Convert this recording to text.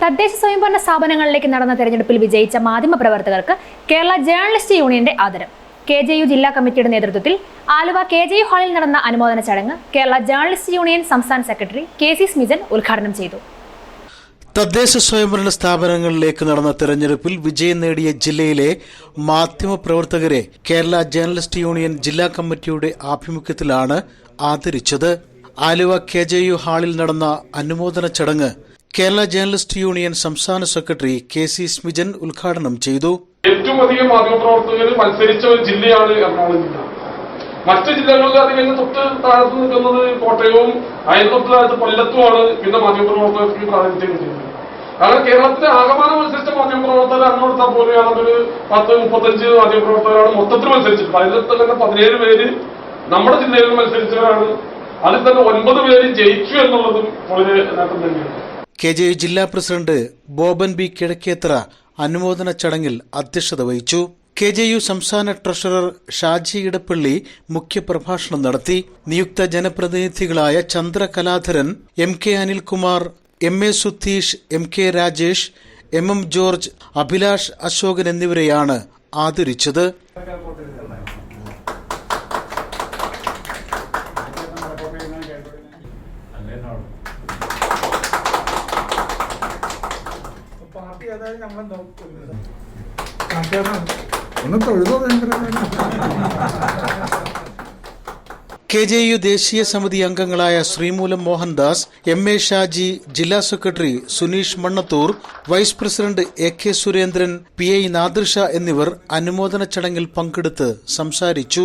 തദ്ദേശ സ്വയംഭരണ സ്ഥാപനങ്ങളിലേക്ക് നടന്ന തെരഞ്ഞെടുപ്പിൽ വിജയിച്ച മാധ്യമപ്രവർത്തകർക്ക് കേരള ജേർണലിസ്റ്റ് യൂണിയന്റെ ആദരം. കെ ജെ യു ജില്ലാ കമ്മിറ്റിയുടെ നേതൃത്വത്തിൽ ആലുവ കെ ജെ യു ഹാളിൽ നടന്ന അനുമോദന ചടങ്ങ് കേരള ജേർണലിസ്റ്റ് യൂണിയൻ സംസ്ഥാന സെക്രട്ടറി കെ സി സ്മിജൻ ഉദ്ഘാടനം ചെയ്തു. തദ്ദേശ സ്വയംഭരണ സ്ഥാപനങ്ങളിലേക്ക് നടന്ന തെരഞ്ഞെടുപ്പിൽ വിജയം നേടിയ ജില്ലയിലെ മാധ്യമപ്രവർത്തകരെ കേരള ജേർണലിസ്റ്റ് യൂണിയൻ ജില്ലാ കമ്മിറ്റിയുടെ ആഭിമുഖ്യത്തിലാണ് ആദരിച്ചത്. ആലുവ കെ ജെ യു ഹാളിൽ നടന്ന അനുമോദന ചടങ്ങ് കേരള ജേർണലിസ്റ്റ് യൂണിയൻ സംസ്ഥാന സെക്രട്ടറി കെ സി സ്മിജൻ ഉദ്ഘാടനം ചെയ്തു. ഏറ്റവും അധികം മാധ്യമപ്രവർത്തകർ മത്സരിച്ച ഒരു ജില്ലയാണ് എറണാകുളം ജില്ല. മറ്റ് ജില്ലകളിൽ അധികം തൊട്ട് താഴത്ത് നിൽക്കുന്നത് കോട്ടയവും അയൽത്തൊട്ടിലായിട്ട് കൊല്ലത്തുമാണ് പിന്നെ മാധ്യമപ്രവർത്തകർക്ക് പ്രാതിനിധ്യം കിട്ടിയത്. കാരണം കേരളത്തിലെ ആകമാനം മത്സരിച്ച മാധ്യമപ്രവർത്തകർ അന്നെടുത്താൽ പോലെയാണെന്നൊരു പത്ത് മുപ്പത്തഞ്ച് മാധ്യമപ്രവർത്തകരാണ് മൊത്തത്തിൽ മത്സരിച്ചത് അതിൽ തന്നെ പതിനേഴ് പേര് നമ്മുടെ ജില്ലയിൽ മത്സരിച്ചവരാണ്. അതിൽ തന്നെ ഒൻപത് പേര് ജയിച്ചു എന്നുള്ളതും വളരെ നേട്ടം തന്നെയാണ് കെ ജെ യു ജില്ലാ പ്രസിഡന്റ് ബോബൻ ബി കിഴക്കേത്ര അനുമോദന ചടങ്ങിൽ അധ്യക്ഷത വഹിച്ചു. കെ ജെ യു സംസ്ഥാന ട്രഷറർ ഷാജി ഇടപ്പള്ളി മുഖ്യപ്രഭാഷണം നടത്തി. നിയുക്ത ജനപ്രതിനിധികളായ Chandrakaladharan M K Anilkumar M A Sudheesh M K Rajesh M M George Abhilash Ashokan എന്നിവരെയാണ് ആദരിച്ചത്. പാർട്ടി അതായത് ഒന്ന് തൊഴുതോ കെ ജെ യു ദേശീയ സമിതി അംഗങ്ങളായ ശ്രീമൂലം മോഹൻദാസ് എം എ ഷാജി ജില്ലാ secretary Suneesh Mannathur vice president A K Surendran P I Nadrisha എന്നിവർ അനുമോദന ചടങ്ങിൽ പങ്കെടുത്ത് സംസാരിച്ചു.